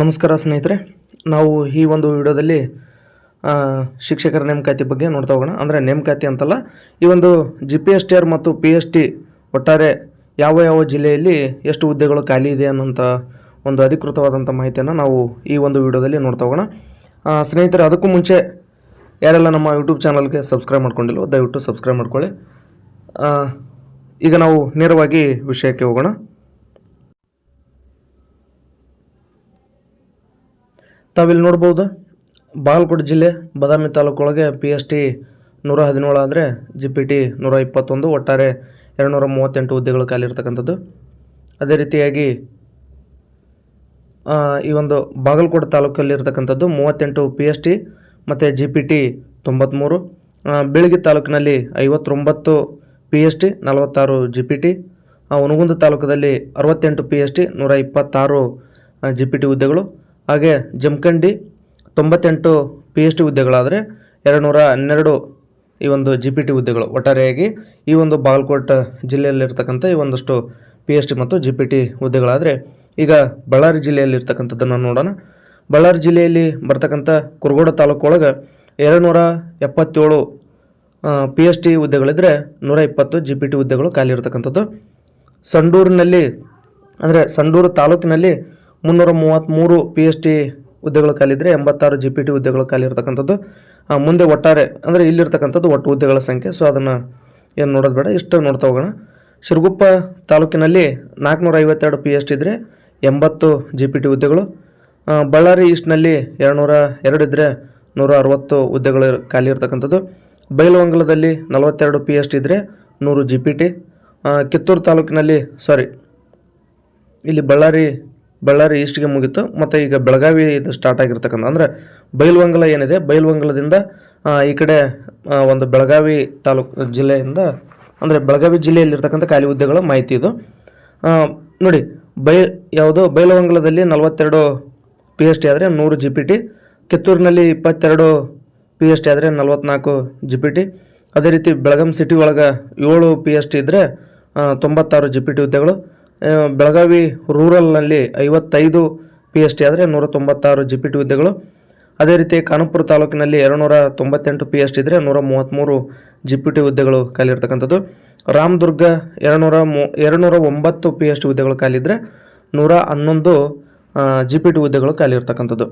ನಮಸ್ಕಾರ ಸ್ನೇಹಿತರೆ, ನಾವು ಈ ಒಂದು ವಿಡಿಯೋದಲ್ಲಿ ಶಿಕ್ಷಕರ ನೇಮಕಾತಿ ಬಗ್ಗೆ ನೋಡ್ತಾ ಹೋಗೋಣ. ಅಂದರೆ ನೇಮಕಾತಿ ಅಂತಲ್ಲ, ಈ ಒಂದು G P S T R ಮತ್ತು ಪಿ ಎಸ್ ಟಿ ಒಟ್ಟಾರೆ ಯಾವ ಯಾವ ಜಿಲ್ಲೆಯಲ್ಲಿ ಎಷ್ಟು ಹುದ್ದೆಗಳು ಖಾಲಿ ಇದೆ ಅನ್ನೋಂಥ ಒಂದು ಅಧಿಕೃತವಾದಂಥ ಮಾಹಿತಿಯನ್ನು ನಾವು ಈ ಒಂದು ವಿಡಿಯೋದಲ್ಲಿ ನೋಡ್ತಾ ಹೋಗೋಣ. ಸ್ನೇಹಿತರೆ, ಅದಕ್ಕೂ ಮುಂಚೆ ಯಾರೆಲ್ಲ ನಮ್ಮ ಯೂಟ್ಯೂಬ್ ಚಾನಲ್ಗೆ ಸಬ್ಸ್ಕ್ರೈಬ್ ಮಾಡ್ಕೊಂಡಿಲ್ವೋ, ದಯವಿಟ್ಟು ಸಬ್ಸ್ಕ್ರೈಬ್ ಮಾಡ್ಕೊಳ್ಳಿ. ಈಗ ನಾವು ನೇರವಾಗಿ ವಿಷಯಕ್ಕೆ ಹೋಗೋಣ. ತಾವಿಲ್ಲಿ ನೋಡ್ಬೋದು, ಬಾಗಲಕೋಟೆ ಜಿಲ್ಲೆ, ಬಾದಾಮಿ ತಾಲೂಕೊಳಗೆ ಪಿ ಎಸ್ ಟಿ ನೂರ ಹದಿನೇಳು ಆದರೆ ಜಿ ಪಿ ಟಿ ನೂರ ಇಪ್ಪತ್ತೊಂದು, ಒಟ್ಟಾರೆ ಎರಡುನೂರ ಮೂವತ್ತೆಂಟು ಹುದ್ದೆಗಳು ಖಾಲಿ ಇರ್ತಕ್ಕಂಥದ್ದು ಅದೇ ರೀತಿಯಾಗಿ ಈ ಒಂದು ಬಾಗಲಕೋಟೆ ತಾಲೂಕಲ್ಲಿರ್ತಕ್ಕಂಥದ್ದು ಮೂವತ್ತೆಂಟು ಪಿ ಎಸ್ ಟಿ ಮತ್ತು ಜಿ ಪಿ ಟಿ ತೊಂಬತ್ತ್ಮೂರು ಬೆಳಗ್ಗೆ ಬೀಳಗಿ ತಾಲೂಕಿನಲ್ಲಿ ಐವತ್ತೊಂಬತ್ತು ಪಿ ಎಸ್ ಟಿ ನಲವತ್ತಾರು ಜಿ ಪಿ ಟಿ ಹುನಗುಂದ ತಾಲೂಕದಲ್ಲಿ ಅರವತ್ತೆಂಟು ಪಿ ಎಸ್ ಟಿ ನೂರ ಇಪ್ಪತ್ತಾರು ಜಿ ಪಿ ಟಿ ಹುದ್ದೆಗಳು. ಹಾಗೆ ಜಮಖಂಡಿ ತೊಂಬತ್ತೆಂಟು ಪಿ ಎಚ್ ಡಿ ಹುದ್ದೆಗಳಾದರೆ ಎರಡು ನೂರ ಹನ್ನೆರಡು ಈ ಒಂದು ಜಿ ಪಿ ಟಿ ಹುದ್ದೆಗಳು ಒಟ್ಟಾರೆಯಾಗಿ ಈ ಒಂದು ಬಾಗಲಕೋಟೆ ಜಿಲ್ಲೆಯಲ್ಲಿರ್ತಕ್ಕಂಥ ಈ ಒಂದಷ್ಟು ಪಿ ಎಚ್ ಡಿ ಮತ್ತು ಜಿ ಪಿ ಟಿ ಹುದ್ದೆಗಳಾದರೆ ಈಗ ಬಳ್ಳಾರಿ ಜಿಲ್ಲೆಯಲ್ಲಿರ್ತಕ್ಕಂಥದ್ದನ್ನು ನೋಡೋಣ. ಬಳ್ಳಾರಿ ಜಿಲ್ಲೆಯಲ್ಲಿ ಬರ್ತಕ್ಕಂಥ ಕುರುಗೋಡ ತಾಲೂಕು ಒಳಗೆ ಎರಡು ನೂರ ಎಪ್ಪತ್ತೇಳು ಪಿ ಎಚ್ ಡಿ ಹುದ್ದೆಗಳಿದ್ದರೆ ನೂರ ಇಪ್ಪತ್ತು ಜಿ ಪಿ ಟಿ ಹುದ್ದೆಗಳು ಖಾಲಿ ಇರತಕ್ಕಂಥದ್ದು. ಸಂಡೂರಿನಲ್ಲಿ, ಅಂದರೆ ಸಂಡೂರು ತಾಲೂಕಿನಲ್ಲಿ ಮುನ್ನೂರ ಮೂವತ್ತ್ಮೂರು ಪಿ ಎಚ್ ಟಿ ಹುದ್ದೆಗಳು ಖಾಲಿದ್ರೆ ಎಂಬತ್ತಾರು ಜಿ ಪಿ ಟಿ ಹುದ್ದೆಗಳು ಖಾಲಿ ಇರತಕ್ಕಂಥದ್ದು. ಮುಂದೆ ಒಟ್ಟಾರೆ, ಅಂದರೆ ಇಲ್ಲಿರ್ತಕ್ಕಂಥದ್ದು ಒಟ್ಟು ಹುದ್ದೆಗಳ ಸಂಖ್ಯೆ. ಸೊ ಅದನ್ನು ಏನು ನೋಡೋದು ಬೇಡ, ಇಷ್ಟು ನೋಡ್ತಾ ಹೋಗೋಣ. ಶಿರಗುಪ್ಪ ತಾಲೂಕಿನಲ್ಲಿ ನಾಲ್ಕುನೂರ ಐವತ್ತೆರಡು ಪಿ ಎಚ್ ಟಿ ಇದ್ದರೆ ಎಂಬತ್ತು ಜಿ ಪಿ ಟಿ ಹುದ್ದೆಗಳು. ಬಳ್ಳಾರಿ ಈಸ್ಟ್ನಲ್ಲಿ ಎರಡುನೂರ ಎರಡು ಇದ್ದರೆ ನೂರ ಅರವತ್ತು ಹುದ್ದೆಗಳು ಖಾಲಿ ಇರ್ತಕ್ಕಂಥದ್ದು. ಬೈಲಹೊಂಗಲದಲ್ಲಿ ನಲವತ್ತೆರಡು ಪಿ ಎಚ್ ಟಿ ಇದ್ದರೆ ನೂರು ಜಿ ಪಿ ಟಿ ಕಿತ್ತೂರು ತಾಲೂಕಿನಲ್ಲಿ ಸಾರಿ ಇಲ್ಲಿ ಬಳ್ಳಾರಿ ಬಳ್ಳಾರಿ ಈಸ್ಟ್ಗೆ ಮುಗಿತು. ಮತ್ತು ಈಗ ಬೆಳಗಾವಿ ಇದು ಸ್ಟಾರ್ಟ್ ಆಗಿರ್ತಕ್ಕಂಥ ಅಂದರೆ ಬೈಲ್ವಂಗಲ ಏನಿದೆ? ಬೈಲ್ವಂಗಲದಿಂದ ಈ ಕಡೆ ಒಂದು ಬೆಳಗಾವಿ ತಾಲೂಕು ಜಿಲ್ಲೆಯಿಂದ, ಅಂದರೆ ಬೆಳಗಾವಿ ಜಿಲ್ಲೆಯಲ್ಲಿರ್ತಕ್ಕಂಥ ಖಾಲಿ ಹುದ್ದೆಗಳ ಮಾಹಿತಿ ಇದು. ನೋಡಿ, ಬೈ, ಯಾವುದು ಬೈಲವಂಗಲದಲ್ಲಿ ನಲವತ್ತೆರಡು ಪಿ ಎಚ್ ಟಿ ಆದರೆ ನೂರು ಜಿ ಪಿ ಟಿ ಕಿತ್ತೂರಿನಲ್ಲಿ ಇಪ್ಪತ್ತೆರಡು ಪಿ ಎಚ್ ಟಿ ಆದರೆ ನಲವತ್ತ್ನಾಲ್ಕು ಜಿ ಪಿ ಟಿ ಅದೇ ರೀತಿ ಬೆಳಗಾಂ ಸಿಟಿ ಒಳಗೆ ಏಳು ಪಿ ಎಚ್ ಟಿ ಇದ್ದರೆ ತೊಂಬತ್ತಾರು ಜಿ ಪಿ ಟಿ ಹುದ್ದೆಗಳು ಬೆಳಗಾವಿ ರೂರಲ್ನಲ್ಲಿ ಐವತ್ತೈದು ಪಿ ಎಚ್ ಟಿ ಆದರೆ ನೂರ ತೊಂಬತ್ತಾರು ಜಿ ಪಿ ಟಿ ಹುದ್ದೆಗಳು. ಅದೇ ರೀತಿ ಕಾನಪುರ ತಾಲೂಕಿನಲ್ಲಿ ಎರಡುನೂರ ತೊಂಬತ್ತೆಂಟು ಪಿ ಎಚ್ ಟಿ ಇದ್ದರೆ ನೂರ ಮೂವತ್ತ್ಮೂರು ಜಿ ಪಿ ಟಿ ಹುದ್ದೆಗಳು ಖಾಲಿ ಇರ್ತಕ್ಕಂಥದ್ದು ರಾಮದುರ್ಗ ಎರಡುನೂರ ಮೂ ಎರಡುನೂರ ಒಂಬತ್ತು ಪಿ ಎಚ್ ಟಿ ಹುದ್ದೆಗಳು ಖಾಲಿ ಇದ್ದರೆ ನೂರ ಹನ್ನೊಂದು ಜಿ ಪಿ ಟಿ ಹುದ್ದೆಗಳು ಖಾಲಿ ಇರ್ತಕ್ಕಂಥದ್ದು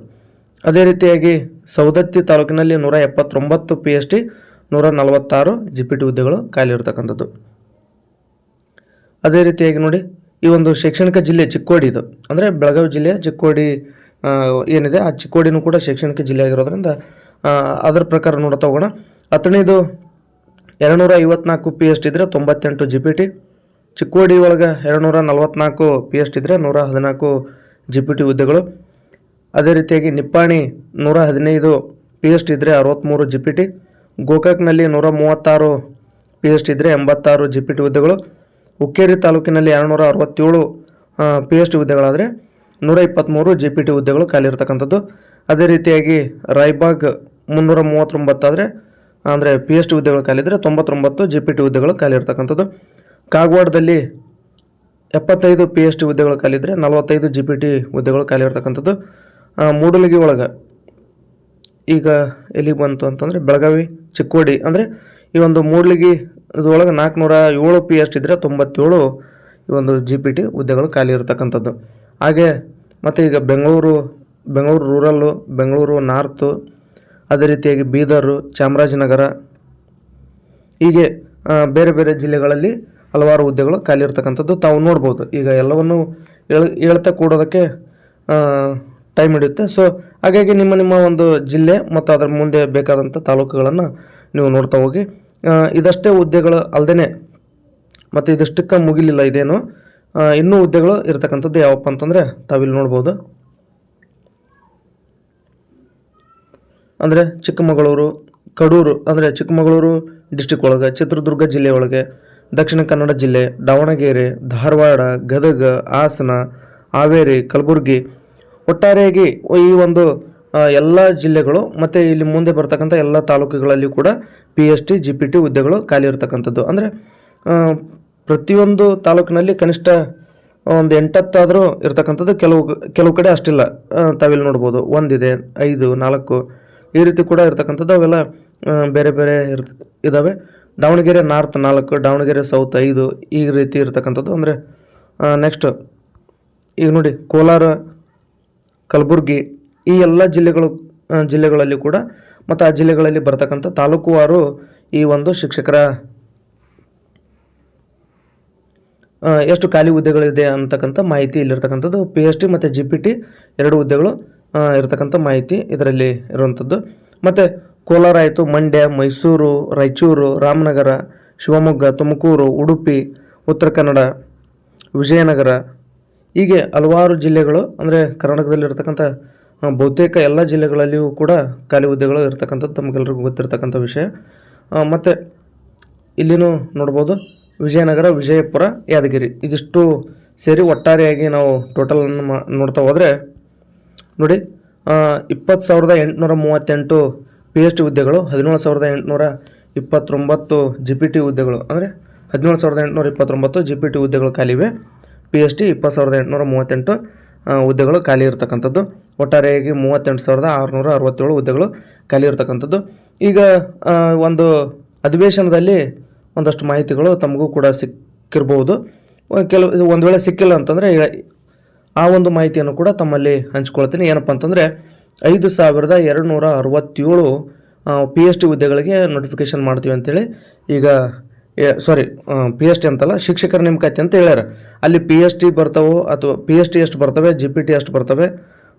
ಅದೇ ರೀತಿಯಾಗಿ ಸವದತ್ತಿ ತಾಲೂಕಿನಲ್ಲಿ ನೂರ ಎಪ್ಪತ್ತೊಂಬತ್ತು ಪಿ ಎಚ್ ಟಿ ನೂರ ನಲವತ್ತಾರು ಜಿ ಪಿ ಟಿ ಹುದ್ದೆಗಳು ಖಾಲಿ ಇರ್ತಕ್ಕಂಥದ್ದು ಅದೇ ರೀತಿಯಾಗಿ ನೋಡಿ ಈ ಒಂದು ಶೈಕ್ಷಣಿಕ ಜಿಲ್ಲೆ ಚಿಕ್ಕೋಡಿ ಇದು. ಅಂದರೆ ಬೆಳಗಾವಿ ಜಿಲ್ಲೆಯ ಚಿಕ್ಕೋಡಿ ಏನಿದೆ, ಆ ಚಿಕ್ಕೋಡಿನೂ ಕೂಡ ಶೈಕ್ಷಣಿಕ ಜಿಲ್ಲೆ ಆಗಿರೋದ್ರಿಂದ ಅದರ ಪ್ರಕಾರ ನೋಡ್ತಾ ಹೋಗೋಣ. ಹತ್ತನೇದು ಎರಡುನೂರ ಐವತ್ನಾಲ್ಕು ಪಿ ಎಚ್ ಇದ್ದರೆ ತೊಂಬತ್ತೆಂಟು ಜಿ ಪಿ ಟಿ ಚಿಕ್ಕೋಡಿ ಒಳಗೆ ಎರಡುನೂರ ನಲವತ್ನಾಲ್ಕು ಪಿ ಟಿ ಇದ್ದರೆ ನೂರ ಹದಿನಾಲ್ಕು ಜಿ ಪಿ ಟಿ ಹುದ್ದೆಗಳು. ಅದೇ ರೀತಿಯಾಗಿ ನಿಪ್ಪಾಣಿ ನೂರ ಹದಿನೈದು ಪಿ ಟಿ ಇದ್ದರೆ ಅರವತ್ತ್ಮೂರು ಜಿ ಪಿ ಟಿ ಗೋಕಾಕ್ನಲ್ಲಿ ನೂರ ಮೂವತ್ತಾರು ಪಿ ಎಚ್ ಇದ್ದರೆ ಎಂಬತ್ತಾರು ಜಿ ಪಿ ಟಿ ಹುದ್ದೆಗಳು. ಹುಕ್ಕೇರಿ ತಾಲೂಕಿನಲ್ಲಿ ಎರಡುನೂರ ಅರವತ್ತೇಳು ಪಿ ಎಚ್ ಡಿ ಹುದ್ದೆಗಳಾದರೆ ನೂರ ಇಪ್ಪತ್ತ್ಮೂರು ಜೆ ಪಿ ಟಿ ಹುದ್ದೆಗಳು ಖಾಲಿ ಇರತಕ್ಕಂಥದ್ದು. ಅದೇ ರೀತಿಯಾಗಿ ರಾಯ್ಬಾಗ್ ಮುನ್ನೂರ ಮೂವತ್ತೊಂಬತ್ತಾದರೆ, ಅಂದರೆ ಪಿ ಎಚ್ ಡಿ ಹುದ್ದೆಗಳು ಖಾಲಿ ಇದ್ದರೆ ತೊಂಬತ್ತೊಂಬತ್ತು ಜೆ ಪಿ ಟಿ ಹುದ್ದೆಗಳು ಖಾಲಿ ಇರತಕ್ಕಂಥದ್ದು. ಕಾಗವಾಡದಲ್ಲಿ ಎಪ್ಪತ್ತೈದು ಪಿ ಎಚ್ ಡಿ ಹುದ್ದೆಗಳು ಖಾಲಿ ಇದ್ದರೆ ನಲವತ್ತೈದು ಜಿ ಪಿ ಟಿ ಹುದ್ದೆಗಳು ಖಾಲಿ ಇರತಕ್ಕಂಥದ್ದು. ಮೂಡಲಗಿ ಒಳಗೆ ಈಗ ಎಲ್ಲಿಗೆ ಬಂತು ಅಂತಂದರೆ ಬೆಳಗಾವಿ, ಚಿಕ್ಕೋಡಿ, ಅಂದರೆ ಈ ಒಂದು ಮೂಡ್ಲಿಗಿ ಇದ್ರೊಳಗೆ ನಾಲ್ಕುನೂರ ಏಳು ಪಿ ಎಸ್ ಇದ್ದರೆ ತೊಂಬತ್ತೇಳು ಈ ಒಂದು ಜಿ ಪಿ ಟಿ ಹುದ್ದೆಗಳು ಖಾಲಿ ಇರತಕ್ಕಂಥದ್ದು. ಹಾಗೆ ಮತ್ತು ಈಗ ಬೆಂಗಳೂರು ಬೆಂಗಳೂರು ರೂರಲ್ಲು ಬೆಂಗಳೂರು ನಾರ್ತು ಅದೇ ರೀತಿಯಾಗಿ ಬೀದರು, ಚಾಮರಾಜನಗರ, ಹೀಗೆ ಬೇರೆ ಬೇರೆ ಜಿಲ್ಲೆಗಳಲ್ಲಿ ಹಲವಾರು ಹುದ್ದೆಗಳು ಖಾಲಿ ಇರತಕ್ಕಂಥದ್ದು ತಾವು ನೋಡ್ಬೋದು. ಈಗ ಎಲ್ಲವನ್ನು ಹೇಳ್, ಹೇಳ್ತಾ ಕೂಡೋದಕ್ಕೆ ಟೈಮ್ ಹಿಡಿಯುತ್ತೆ. ಸೊ ಹಾಗಾಗಿ ನಿಮ್ಮ ನಿಮ್ಮ ಒಂದು ಜಿಲ್ಲೆ ಮತ್ತು ಅದರ ಮುಂದೆ ಬೇಕಾದಂಥ ತಾಲೂಕುಗಳನ್ನು ನೀವು ನೋಡ್ತಾ ಹೋಗಿ. ಇದಷ್ಟೇ ಹುದ್ದೆಗಳು ಅಲ್ಲದೆ ಮತ್ತು ಇದಷ್ಟಕ್ಕೆ ಮುಗಿಲಿಲ್ಲ ಇದೇನು. ಇನ್ನೂ ಹುದ್ದೆಗಳು ಇರತಕ್ಕಂಥದ್ದು ಯಾವಪ್ಪ ಅಂತಂದರೆ ತಾವಿಲ್ಲಿ ನೋಡ್ಬೋದು. ಅಂದರೆ ಚಿಕ್ಕಮಗಳೂರು, ಕಡೂರು, ಅಂದರೆ ಚಿಕ್ಕಮಗಳೂರು ಡಿಸ್ಟಿಕ್ ಒಳಗೆ, ಚಿತ್ರದುರ್ಗ ಜಿಲ್ಲೆ ಒಳಗೆ, ದಕ್ಷಿಣ ಕನ್ನಡ ಜಿಲ್ಲೆ, ದಾವಣಗೆರೆ, ಧಾರವಾಡ, ಗದಗ, ಹಾಸನ, ಹಾವೇರಿ, ಕಲಬುರಗಿ, ಒಟ್ಟಾರೆಯಾಗಿ ಈ ಒಂದು ಎಲ್ಲ ಜಿಲ್ಲೆಗಳು ಮತ್ತು ಇಲ್ಲಿ ಮುಂದೆ ಬರ್ತಕ್ಕಂಥ ಎಲ್ಲ ತಾಲೂಕುಗಳಲ್ಲಿ ಕೂಡ P H T G P T ಹುದ್ದೆಗಳು ಖಾಲಿ ಇರತಕ್ಕಂಥದ್ದು. ಅಂದರೆ ಪ್ರತಿಯೊಂದು ತಾಲೂಕಿನಲ್ಲಿ ಕನಿಷ್ಠ ಒಂದು ಎಂಟತ್ತಾದರೂ ಇರತಕ್ಕಂಥದ್ದು ಕೆಲವು ಕೆಲವು ಕಡೆ ಅಷ್ಟಿಲ್ಲ. ತಾವಿಲ್ಲಿ ನೋಡ್ಬೋದು. ಒಂದಿದೆ, ಐದು, ನಾಲ್ಕು ಈ ರೀತಿ ಕೂಡ ಇರತಕ್ಕಂಥದ್ದು. ಅವೆಲ್ಲ ಬೇರೆ ಬೇರೆ ಇರ್ ಇದ್ದಾವೆ ದಾವಣಗೆರೆ ನಾರ್ತ್ ನಾಲ್ಕು, ದಾವಣಗೆರೆ ಸೌತ್ ಐದು ಈ ರೀತಿ ಇರತಕ್ಕಂಥದ್ದು. ಅಂದರೆ ನೆಕ್ಸ್ಟ್ ಈಗ ನೋಡಿ ಕೋಲಾರ, ಕಲಬುರಗಿ ಈ ಎಲ್ಲ ಜಿಲ್ಲೆಗಳು ಜಿಲ್ಲೆಗಳಲ್ಲಿ ಕೂಡ ಮತ್ತು ಆ ಜಿಲ್ಲೆಗಳಲ್ಲಿ ಬರ್ತಕ್ಕಂಥ ತಾಲೂಕುವಾರು ಈ ಒಂದು ಶಿಕ್ಷಕರ ಎಷ್ಟು ಖಾಲಿ ಹುದ್ದೆಗಳಿದೆ ಅಂತಕ್ಕಂಥ ಮಾಹಿತಿ ಇಲ್ಲಿರ್ತಕ್ಕಂಥದ್ದು. ಪಿ ಎಚ್ ಡಿ ಮತ್ತು ಜಿ ಪಿ ಟಿ ಎರಡು ಹುದ್ದೆಗಳು ಇರತಕ್ಕಂಥ ಮಾಹಿತಿ ಇದರಲ್ಲಿ ಇರುವಂಥದ್ದು. ಮತ್ತು ಕೋಲಾರ ಆಯಿತು, ಮಂಡ್ಯ, ಮೈಸೂರು, ರಾಯಚೂರು, ರಾಮನಗರ, ಶಿವಮೊಗ್ಗ, ತುಮಕೂರು, ಉಡುಪಿ, ಉತ್ತರ ಕನ್ನಡ, ವಿಜಯನಗರ ಹೀಗೆ ಹಲವಾರು ಜಿಲ್ಲೆಗಳು ಅಂದರೆ ಕರ್ನಾಟಕದಲ್ಲಿರ್ತಕ್ಕಂಥ ಬಹುತೇಕ ಎಲ್ಲ ಜಿಲ್ಲೆಗಳಲ್ಲಿಯೂ ಕೂಡ ಖಾಲಿ ಹುದ್ದೆಗಳು ಇರ್ತಕ್ಕಂಥದ್ದು ತಮಗೆಲ್ಲರಿಗೂ ಗೊತ್ತಿರತಕ್ಕಂಥ ವಿಷಯ. ಮತ್ತು ಇಲ್ಲಿನೂ ನೋಡ್ಬೋದು, ವಿಜಯನಗರ, ವಿಜಯಪುರ, ಯಾದಗಿರಿ. ಇದಿಷ್ಟು ಸೇರಿ ಒಟ್ಟಾರೆಯಾಗಿ ನಾವು ಟೋಟಲನ್ನು ಮಾ, ನೋಡ್ತಾ ಹೋದರೆ, ನೋಡಿ ಇಪ್ಪತ್ತು ಸಾವಿರದ ಎಂಟುನೂರ ಮೂವತ್ತೆಂಟು ಪಿ ಎಚ್ ಡಿ ಹುದ್ದೆಗಳು, ಹದಿನೇಳು ಸಾವಿರದ ಎಂಟುನೂರ ಇಪ್ಪತ್ತೊಂಬತ್ತು ಜಿ ಪಿ ಟಿ ಹುದ್ದೆಗಳು, ಅಂದರೆ ಹದಿನೇಳು ಸಾವಿರದ ಎಂಟುನೂರ ಇಪ್ಪತ್ತೊಂಬತ್ತು ಜಿ ಪಿ ಟಿ ಹುದ್ದೆಗಳು ಖಾಲಿವೆ ಪಿ ಎಚ್ ಡಿ ಇಪ್ಪತ್ತು ಸಾವಿರದ ಎಂಟುನೂರ ಮೂವತ್ತೆಂಟು. ಹುದ್ದೆಗಳು ಖಾಲಿ ಇರತಕ್ಕಂಥದ್ದು. ಒಟ್ಟಾರೆಯಾಗಿ ಮೂವತ್ತೆಂಟು ಸಾವಿರದ ಆರುನೂರ ಅರವತ್ತೇಳು ಹುದ್ದೆಗಳು ಖಾಲಿ ಇರತಕ್ಕಂಥದ್ದು. ಈಗ ಒಂದು ಅಧಿವೇಶನದಲ್ಲಿ ಒಂದಷ್ಟು ಮಾಹಿತಿಗಳು ತಮಗೂ ಕೂಡ ಸಿಕ್ಕಿರ್ಬೋದು. ಕೆಲವು ಒಂದು ವೇಳೆ ಸಿಕ್ಕಿಲ್ಲ ಅಂತಂದರೆ ಆ ಒಂದು ಮಾಹಿತಿಯನ್ನು ಕೂಡ ತಮ್ಮಲ್ಲಿ ಹಂಚ್ಕೊಳ್ತೀನಿ. ಏನಪ್ಪ ಅಂತಂದರೆ, ಐದು ಸಾವಿರದ ಎರಡು ನೂರ ಅರವತ್ತೇಳು ಪಿ ಎಚ್ ಡಿ ಹುದ್ದೆಗಳಿಗೆ ನೋಟಿಫಿಕೇಶನ್ ಮಾಡ್ತೀವಿ ಅಂತೇಳಿ ಈಗ ಸಾರಿ ಪಿ ಎಚ್ ಟಿ ಅಂತಲ್ಲ, ಶಿಕ್ಷಕರ ನೇಮಕಾತಿ ಅಂತ ಹೇಳ್ಯಾರ. ಅಲ್ಲಿ ಪಿ ಎಚ್ ಟಿ ಬರ್ತಾವೋ ಅಥವಾ ಪಿ ಎಚ್ ಟಿ ಎಷ್ಟು ಬರ್ತವೆ ಜಿ ಪಿ ಟಿ ಎಷ್ಟು ಬರ್ತವೆ,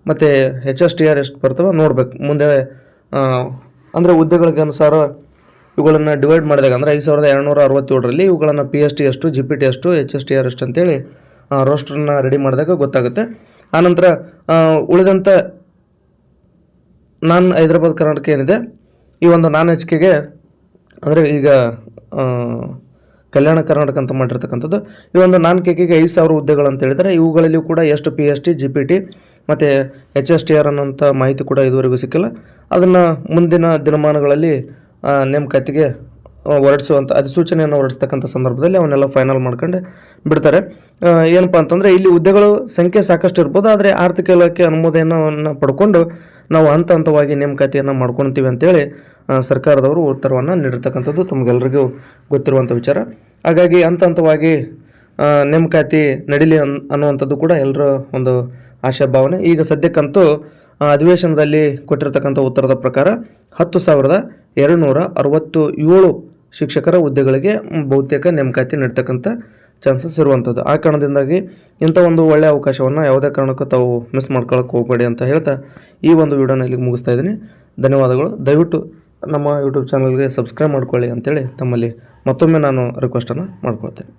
ಮತ್ತು ಎಚ್ ಎಸ್ ಟಿ ಆರ್ ಎಷ್ಟು ಬರ್ತವೆ ನೋಡ್ಬೇಕು. ಮುಂದೆ ಅಂದರೆ ಹುದ್ದೆಗಳಿಗೆ ಅನುಸಾರ ಇವುಗಳನ್ನು ಡಿವೈಡ್ ಮಾಡಿದಾಗ, ಅಂದರೆ ಐದು ಸಾವಿರದ ಎರಡುನೂರ ಅರವತ್ತೇಳರಲ್ಲಿ ಇವುಗಳನ್ನು ಪಿ ಎಸ್ ಟಿ ಎಷ್ಟು ಜಿ ಪಿ ಟಿ ಎಷ್ಟು ಎಚ್ ಎಸ್ ಟಿ ಆರ್ ಎಷ್ಟು ಅಂತೇಳಿ ರೋಸ್ಟರ್ನ ರೆಡಿ ಮಾಡಿದಾಗ ಗೊತ್ತಾಗುತ್ತೆ. ಆನಂತರ ಉಳಿದಂಥ ನಾನ್ ಹೈದರಾಬಾದ್ ಕರ್ನಾಟಕ ಏನಿದೆ, ಈ ಒಂದು ನಾನ್ ಎಚ್ ಕೆಗೆ ಅಂದರೆ ಈಗ ಕಲ್ಯಾಣ ಕರ್ನಾಟಕ ಅಂತ ಮಾಡಿರ್ತಕ್ಕಂಥದ್ದು. ಈ ಒಂದು ನಾನ್ ಕೆಗೆ ಐದು ಸಾವಿರ ಹುದ್ದೆಗಳು ಅಂತ ಹೇಳಿದರೆ ಇವುಗಳಲ್ಲಿಯೂ ಕೂಡ ಎಷ್ಟು P H T G P T ಮತ್ತು ಎಚ್ ಎಸ್ ಟಿ ಆರ್ ಅನ್ನೋಂಥ ಮಾಹಿತಿ ಕೂಡ ಇದುವರೆಗೂ ಸಿಕ್ಕಿಲ್ಲ. ಅದನ್ನು ಮುಂದಿನ ದಿನಮಾನಗಳಲ್ಲಿ ನೇಮಕಾತಿಗೆ ಹೊರಡಿಸುವಂಥ ಅಧಿಸೂಚನೆಯನ್ನು ಹೊರಡಿಸ್ತಕ್ಕಂಥ ಸಂದರ್ಭದಲ್ಲಿ ಅವನ್ನೆಲ್ಲ ಫೈನಲ್ ಮಾಡ್ಕೊಂಡು ಬಿಡ್ತಾರೆ. ಏನಪ್ಪ ಅಂತಂದರೆ ಇಲ್ಲಿ ಹುದ್ದೆಗಳು ಸಂಖ್ಯೆ ಸಾಕಷ್ಟು ಇರ್ಬೋದು, ಆದರೆ ಆರ್ಥಿಕ ಇಲಾಖೆ ಅನುಮೋದನೆಯನ್ನು ಪಡ್ಕೊಂಡು ನಾವು ಹಂತ ಹಂತವಾಗಿ ನೇಮಕಾತಿಯನ್ನು ಮಾಡ್ಕೊತೀವಿ ಅಂತೇಳಿ ಸರ್ಕಾರದವರು ಉತ್ತರವನ್ನು ನೀಡಿರ್ತಕ್ಕಂಥದ್ದು ತಮಗೆಲ್ಲರಿಗೂ ಗೊತ್ತಿರುವಂಥ ವಿಚಾರ. ಹಾಗಾಗಿ ಹಂತ ಹಂತವಾಗಿ ನೇಮಕಾತಿ ನಡೀಲಿ ಅನ್, ಅನ್ನುವಂಥದ್ದು ಕೂಡ ಎಲ್ಲರ ಒಂದು ಆಶಾಭಾವನೆ. ಈಗ ಸದ್ಯಕ್ಕಂತೂ ಅಧಿವೇಶನದಲ್ಲಿ ಕೊಟ್ಟಿರತಕ್ಕಂಥ ಉತ್ತರದ ಪ್ರಕಾರ ಹತ್ತು ಸಾವಿರದ ಎರಡುನೂರ ಅರವತ್ತು ಏಳು ಶಿಕ್ಷಕರ ಹುದ್ದೆಗಳಿಗೆ ಬಹುತೇಕ ನೇಮಕಾತಿ ನೀಡ್ತಕ್ಕಂಥ ಚಾನ್ಸಸ್ ಇರುವಂಥದ್ದು. ಆ ಕಾರಣದಿಂದಾಗಿ ಇಂಥ ಒಂದು ಒಳ್ಳೆಯ ಅವಕಾಶವನ್ನು ಯಾವುದೇ ಕಾರಣಕ್ಕೂ ತಾವು ಮಿಸ್ ಮಾಡ್ಕೊಳ್ಳೋಕೆ ಹೋಗಬೇಡಿ ಅಂತ ಹೇಳ್ತಾ ಈ ಒಂದು ವಿಡಿಯೋನ ಇಲ್ಲಿಗೆ ಮುಗಿಸ್ತಾ ಇದ್ದೀನಿ. ಧನ್ಯವಾದಗಳು. ದಯವಿಟ್ಟು ನಮ್ಮ ಯೂಟ್ಯೂಬ್ ಚಾನಲ್ಗೆ ಸಬ್ಸ್ಕ್ರೈಬ್ ಮಾಡ್ಕೊಳ್ಳಿ ಅಂತೇಳಿ ತಮ್ಮಲ್ಲಿ ಮತ್ತೊಮ್ಮೆ ನಾನು ರಿಕ್ವೆಸ್ಟನ್ನು ಮಾಡ್ಕೊಳ್ತೇನೆ.